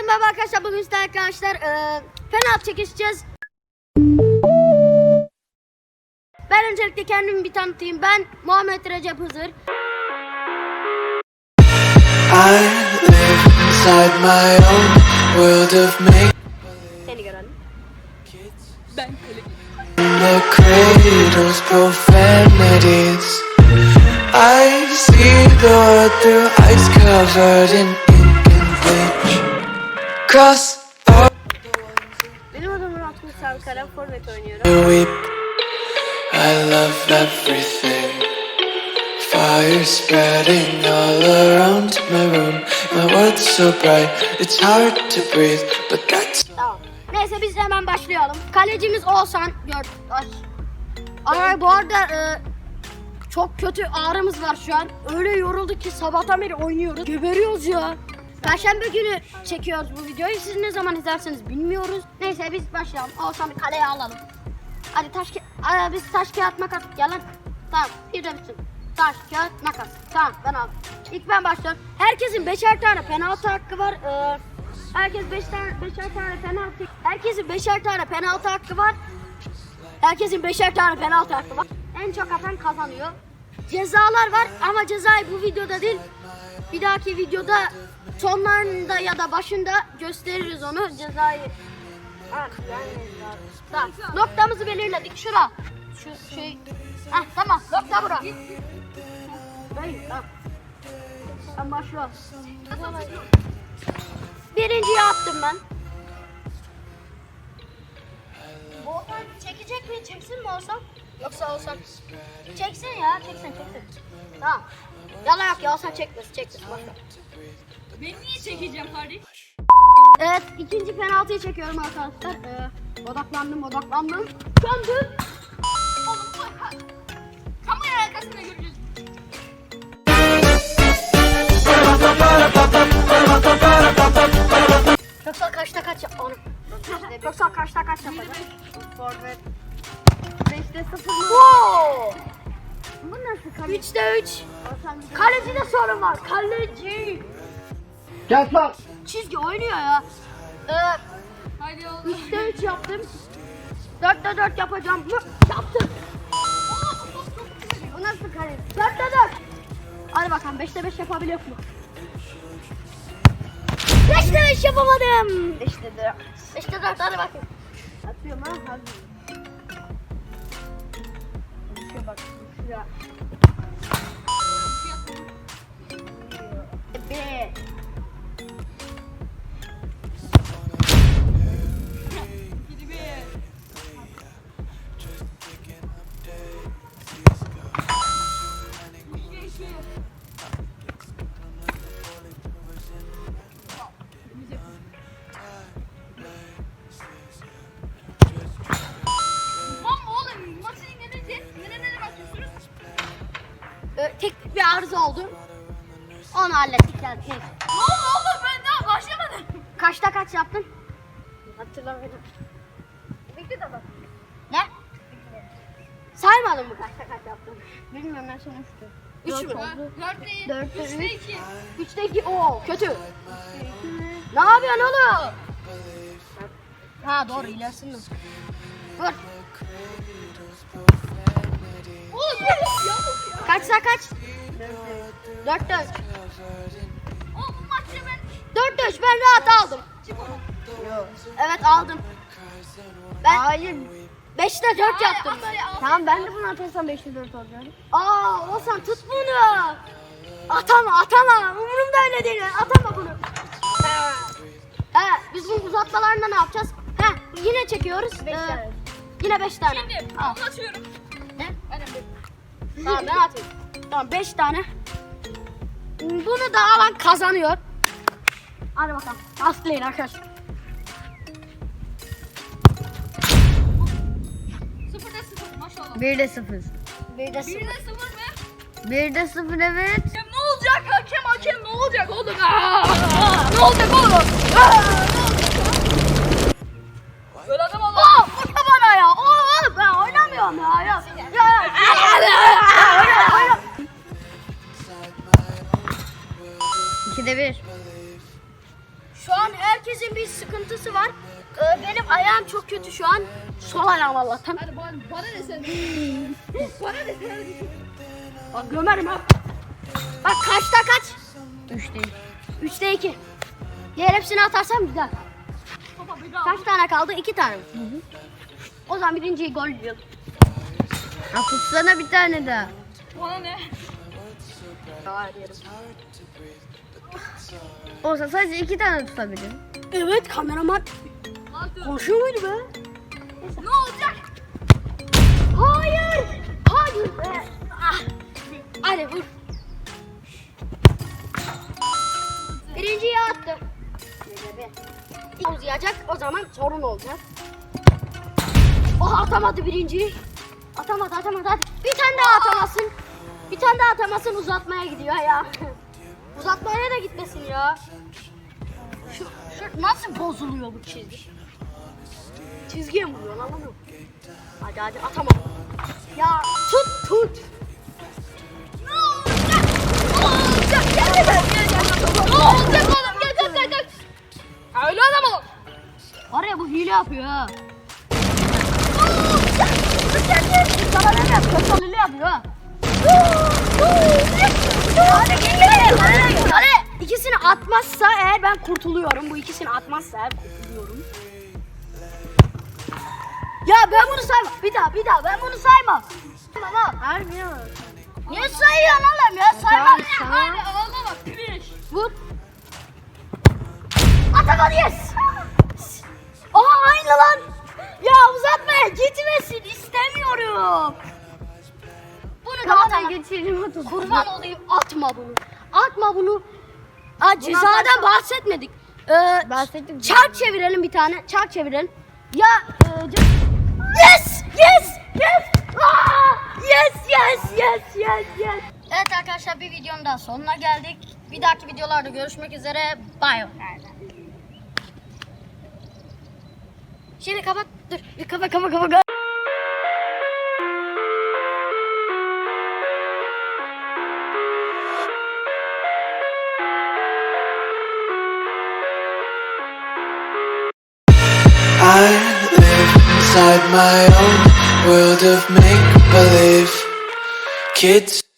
Herkese merhaba arkadaşlar. Bugün sizlerle arkadaşlar e, penaltı çekişeceğiz. Ben öncelikle kendimi bir tanıtayım. Ben Muhammed Recep Hızır. I live inside my own world of make Seni görelim. profanities. I see the world through ice covered in. Cross Benim adım Murat Musa Kara. Forvet oynuyorum. weep. I love everything. Fire spreading all around my room. My world's so bright, it's hard to breathe, but that's Tamam. Neyse biz hemen başlayalım. Kalecimiz Oğuzhan. Gör. Ay. Ay bu arada e, çok kötü ağrımız var şu an. Öyle yorulduk ki sabahtan beri oynuyoruz. Geberiyoruz ya. Perşembe günü çekiyoruz bu videoyu. Siz ne zaman izlerseniz bilmiyoruz. Neyse biz başlayalım. Oğuzhan bir kaleye alalım. Hadi taş Aa, biz taş kağıt makas gel lan. Tamam bir de bitsin. Taş kağıt makas. Tamam ben aldım. İlk ben başlıyorum. Herkesin beşer tane penaltı hakkı var. Ee, herkes beş tane, beşer tane penaltı. Herkesin beşer tane penaltı hakkı var. Herkesin beşer tane penaltı hakkı var. En çok atan kazanıyor. Cezalar var ama cezayı bu videoda değil. Bir dahaki videoda sonlarında ya da başında gösteririz onu cezayı. Yani, tamam. Noktamızı belirledik. Şura. Şu şey. Heh, tamam. Nokta bura. Hayır, tamam. Sen başla. Birinciyi attım ben. Volkan çekecek mi? Çeksin mi olsam? Yoksa olsam? Çeksin ya, çeksin, çeksin. Tamam. Yalan yok ya, olsan çekmesin, çekmesin. Başla. Ben niye çekeceğim kardeş? Evet, ikinci penaltıyı çekiyorum arkadaşlar. Ee, odaklandım, odaklandım. Döndüm. Oğlum bak. Kamera arkasında göreceğiz. Yoksa kaçta kaç yap onu? Yoksa kaçta kaç yapacak? Forvet. 5'te 0 mı? Wow! Bu nasıl kaleci? 3'te 3. Kalecide sorun var. Kaleci. Gel lan. Çizgi oynuyor ya. Ee, Hadi oğlum. 3'te 3 yaptım. 4'te 4 yapacağım. Yaptım. Bu nasıl kaleci? 4'te 4. Hadi bakalım 5'te 5 yapabiliyor mu? 5'te 5 yapamadım. 5'te 4. 5'te 4 hadi bakayım. Atıyorum ha. Hadi. Şuraya bak. Yeah. Teknik bir arıza oldu. Onu hallettik. Neyse. Ne oldu oğlum ben daha başlamadım. Kaçta kaç yaptın? Hatırlamıyorum. Bekle de bak. Ne? Saymadın mı kaçta kaç yaptın? Bilmiyorum ben sana üçtü. Üç mü? Dörtte Dörtte Üçte üç. iki. Üçte iki. Oo kötü. Ne yapıyorsun oğlum? Ha doğru ilerisinde. Dur. Oğlum ya. Kaçsa kaç? Dörtte üç. Oğlum bu maçta ben. Rahat aldım. Evet aldım. Ben Hayır. 5'te 4 yaptım ben. Tamam ben de bunu atarsam 5'te 4 olacak. Aa Oğuzhan tut bunu. Atama atama. Umurumda öyle değil. Atama bunu. He, biz bunun uzatmalarında ne yapacağız? He, yine çekiyoruz. 5 tane. Yine 5 tane. Şimdi Al. anlatıyorum. Tamam ben atayım. Tamam 5 tane. Bunu da alan kazanıyor. Hadi bakalım. Aslayın arkadaşlar. Sıfırda sıfır maşallah. 1'de 0. Bir de sıfır. Sıfır mı? 1'de 0 evet. Hakem ne olacak? Hakem hakem ne olacak oğlum? Aa, aa, ne olacak oğlum? Aa, Ee, benim ayağım çok kötü şu an. Sol ayağım Allah'tan. Hadi bana, bana ne sen? bana ne sen? Bak gömerim ha. Bak kaçta kaç? Üç değil. Üçte iki. Diğer hepsini atarsam daha. Kaç tane kaldı? İki tane. mi? O zaman birinciyi gol diyor. Ha tutsana bir tane daha. Bana ne? Olsa sadece iki tane tutabilirim. Evet kameraman Koşuyor muydu be? Ne olacak? Hayır. Hayır be. Ah. Hadi vur. Birinciyi attım. Uzayacak o zaman sorun olacak. Oh atamadı birinciyi. Atamadı atamadı hadi. Bir tane daha atamasın. Bir tane daha atamasın uzatmaya gidiyor ya. uzatmaya da gitmesin ya. Şu, şu nasıl bozuluyor bu çizgi? Çizgiye vuruyor lan onu? Hadi hadi atamadım. Ya tut tut. Ne olacak? Ne olacak? Gel gel gel gel. Ne olacak oğlum? Gel gel gel gel. Ya Öyle adam ol. Var ya bu hile yapıyor ha. Sana ne yap? Kötü hile yapıyor ha. İkisini atmazsa eğer ben kurtuluyorum. Bu ikisini atmazsa eğer kurtuluyorum. Ya ben bunu saymam. Bir daha bir daha ben bunu saymam. Tamam. Harbi ya. Niye sayıyorsun oğlum ya? Saymam. Tamam, Hadi ağlama pirinç. Vur. Atamadı yes. Aha aynı lan. Ya uzatmaya gitmesin istemiyorum. Bunu da Kafana atama. geçirelim o topu. Kurban olayım atma bunu. Atma bunu. Aa, cezadan bahsetmedik. Ee, Bahsettim. çark çevirelim bir tane. Çark çevirelim. Ya e, ce- Yes! Yes! Yes! Aa! Yes! Yes! Yes! Yes! Yes! Evet arkadaşlar bir videonun daha sonuna geldik. Bir dahaki videolarda görüşmek üzere. Bye. Şimdi kapat. Dur. Bir kapa kapa inside my own world of make believe. Kids